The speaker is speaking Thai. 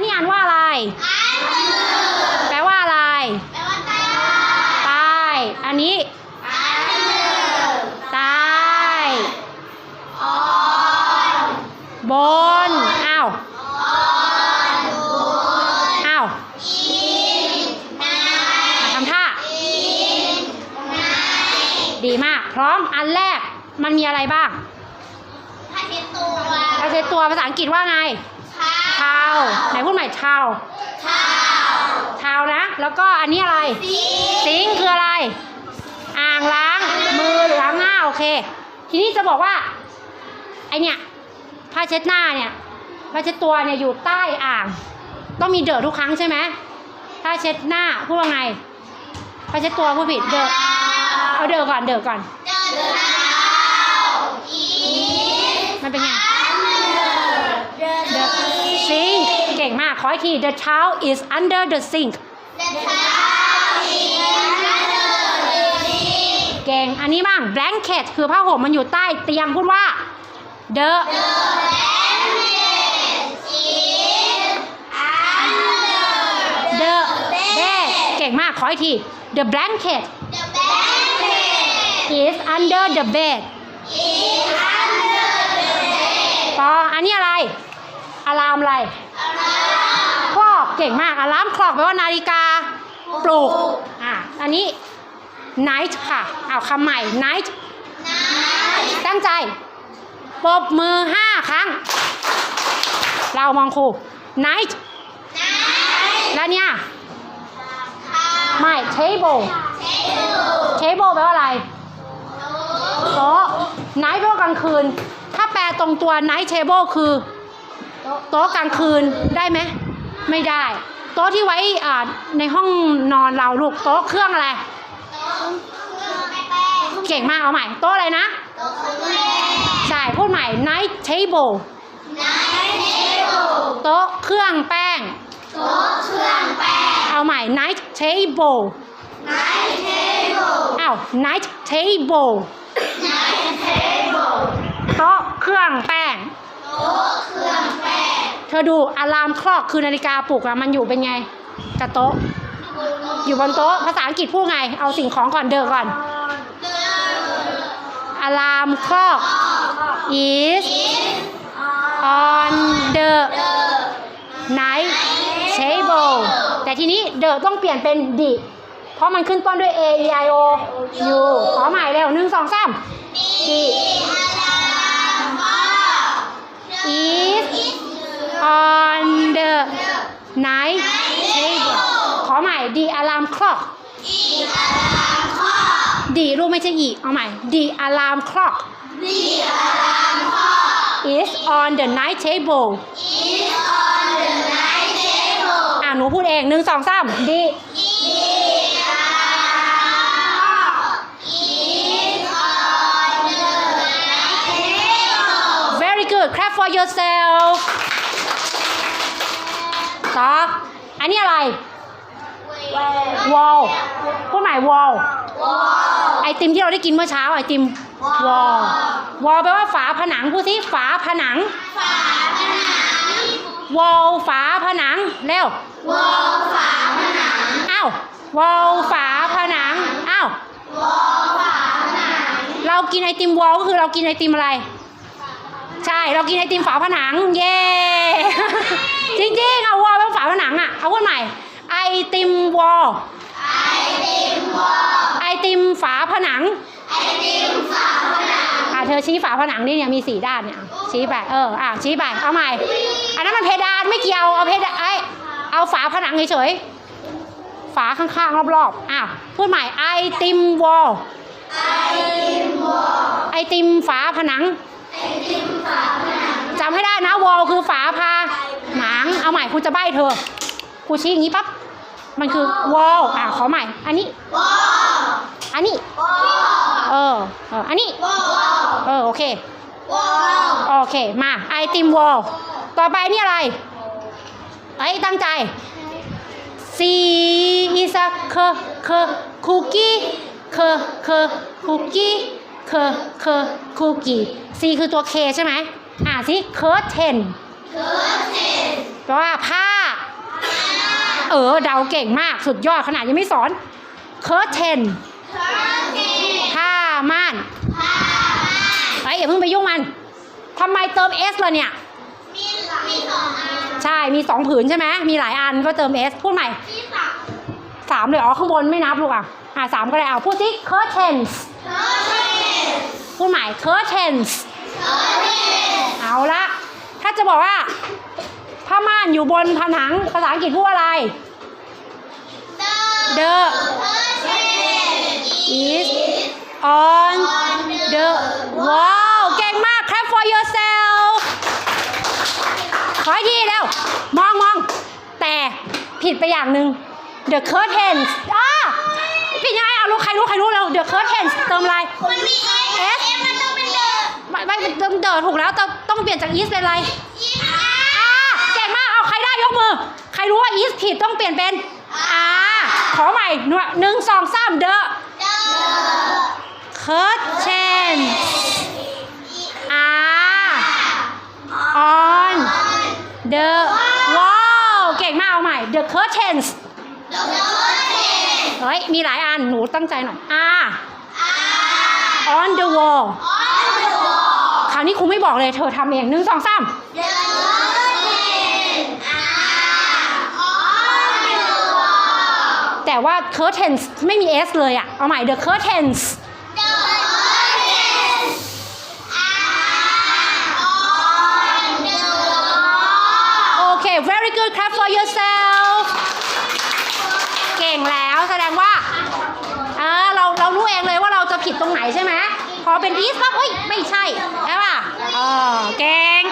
นนี้อ่านว่าอะไร แปลว่าอะไร ใต้ อันนี้ ใต้ บน อ้าว อ้าวมาทำท่า ดีมาก พร้อม อันแรก มันมีอะไรบ้างอาเซตัว ภาษาอังกฤษว่าไง เทาไหนพูดใหม่เทาเทานะ แล้วก็อันนี้อะไรซิงค์คืออะไร อ่างล้าง มือหรือล้างหน้าโอเค ทีนี้จะบอกว่า ไอเนี่ยผ้าเช็ดหน้าเนี่ยผ้าเช็ดตัวเนี่ยอยู่ใต้อ่าง ต้องมีเดอะทุกครั้งใช่ไหมผ้าเช็ดหน้าพูดว่าไงผ้าเช็ดตัวพูดผิดเดอะเอาเดอะก่อนเดอะก่อนมันเป็นไง มากขออีกที The towel is under the sink เก่ง อันนี้บ้าง blanket คือผ้าห่มมันอยู่ใต้เตียงพูดว่า the the bed เก่งมากขออีกที the blanket is under the bed ปออันนี้อะไรอะลามอะไรคลอก เก่งมากอะลามคลอกแปลว่านาฬิกา ปลุกอะอันนี้ night ค่ะเอาคำใหม่ night ตั้งใจปรบมือห้าครั้ง เรามองครู night แล้วเนี่ย ไม่ table table แปลว่าอะไรโต๊ะ night แปลว่ากลางคืน ถ้าแปลตรงตัว night table คือ โต๊ะกลางคืนได้ไหม ไม่ได้ โต๊ะที่ไว้อ่าในห้องนอนเราลูกโต๊ะเครื่องอะไร เก่งมากเอาใหม่ โต๊ะอะไรนะ ใช่พูดใหม่ night table โต๊ะเครื่องแป้งเอาใหม่ night table อ้าว night table โต๊ะเครื่องแป้ง เธ อดูอะลามคลอกคือนาฬิกาปลุกอะมันอยู่เป็นไงกับโต๊ะ อยู่บนโต๊ะภาษาอังกฤษพูดไง เอาสิ่งของก่อนเดิก่อนอะลามคลอก is on the night table แต่ทีนี้ the ต้องเปลี่ยนเป็น the เพราะมันขึ้นต้นด้วย a e i o u ขอใหม่เร็วหนึ่งสองสาม the is on the night table ขอใหม่ the alarm clock ดีรูปไม่ใช่อีเอาใหม่ the alarm clock is on the night table อ่าหนูพูดเองหนึ่งสองสามดี very good clap for yourself ต่ออันนี้อะไร wall พูดใหม่ wall ไอติมที่เราได้กินเมื่อเช้าไอติม wall wall แปลว่าฝาผนังพูดสิฝาผนัง wall ฝาผนังเร็วอ้าว wall ฝาผนังอ้าวเรากินไอติม wall ก็คือเรากินไอติมอะไร ใช่เรากินไอติมฝาผนัง เย้จริงๆเอาวอลเป็นฝาผนังอะเอาพูดใหม่ไอติมวอลไอติมฝาผนังอะเธอชี้ฝาผนังนี่เนี่ยมีสี่ด้านเนี่ยอะชี้ไปเอออะชี้ไปเอาใหม่ อันนั้นมันเพดานไม่เกี่ยวเอาเพดานไอยเอาฝาผนังเฉยๆฝาข้างๆรอบๆอะพูดใหม่ไอติมวอลไอติมฝาผนัง จำให้ได้นะวอลคือฝาพาหนังเอาใหม่ครูจะใบ้เธอครูชี้อย่างนี้ปั๊บมันคือวอลอะขอใหม่ อันนี้อันนี้เออเอออันนี้เออโอเคโอเคมาไอติมวอลต่อไปนี่อะไรเอ้ยตั้งใจ C is a k k cookie k k cookie k k cookie C คือตัว K ใช่ไหมอ่านสิ curtain แปลว่าผ้า เออ เดาเก่งมาก สุดยอดขนาดยังไม่สอน curtain ผ้าม่านไอ้ยอย่าเพิ่งไปยุ่งมันทำไมเติม s ล่ะเนี่ย มีมีสองอันใช่ มีสองผืนใช่ไหม มีหลายอันก็เติม s พูดใหม่ที่สามสามเลย อ๋อ ข้างบนไม่นับลูกอะ อะสามก็ได้เอาพูดสิ curtains เธอเทน พูดใหม่ curtains เธอเทนเอาละถ้าจะบอกว่าผ้าม่านอยู่บนผนังภาษาอังกฤษพูดว่าอะไรเดอ the เธอเทน is on the wall เก่งมาก clap for yourself ขออีกทีแล้ว มองมองแต่ผิดไปอย่างหนึ่ง the curtains อ่าผิดยังไงเอา รู้ใครรู้ใครรู้แล้ว the curtains เติมอะไรมันมีเอสเอสมันต้องเป็นเดอไม่ไม่เติมเดิถูกแล้วต้องต้องเปลี่ยนจาก is เป็นอะไรยี่สิบอาอ่าเก่งมากเอาใครได้ยกมือ ใครรู้ว่า is ผิดต้องเปลี่ยนเป็นอ่าขอใหม่หนึ่งสองสาม the เดอ curtain อ่า on the wall เก่งมากเอาใหม่ the curtains เดอเทน เฮ้ย มีหลายอัน หนูตั้งใจหน่อยอ่า on the wall ออนเดอวอลคราวนี้ครูไม่บอกเลย เธอทำเองหนึ่งสองสามเดอเทนอาออนเดอวอลแต่ว่า curtains ไม่มี s เลยอะเอาใหม่ the curtains เดอเทนอาออนเดอวอลโอเค very good clap for yourself เก่งแล้วแสดงว่าเออเราเรารู้เองเลยว่าเราจะผิด ตรงไหนใช่ไหมพอเป็น is ปั๊บเฮ้ยไม่ใช่ใช่ป่ะเออเก่ง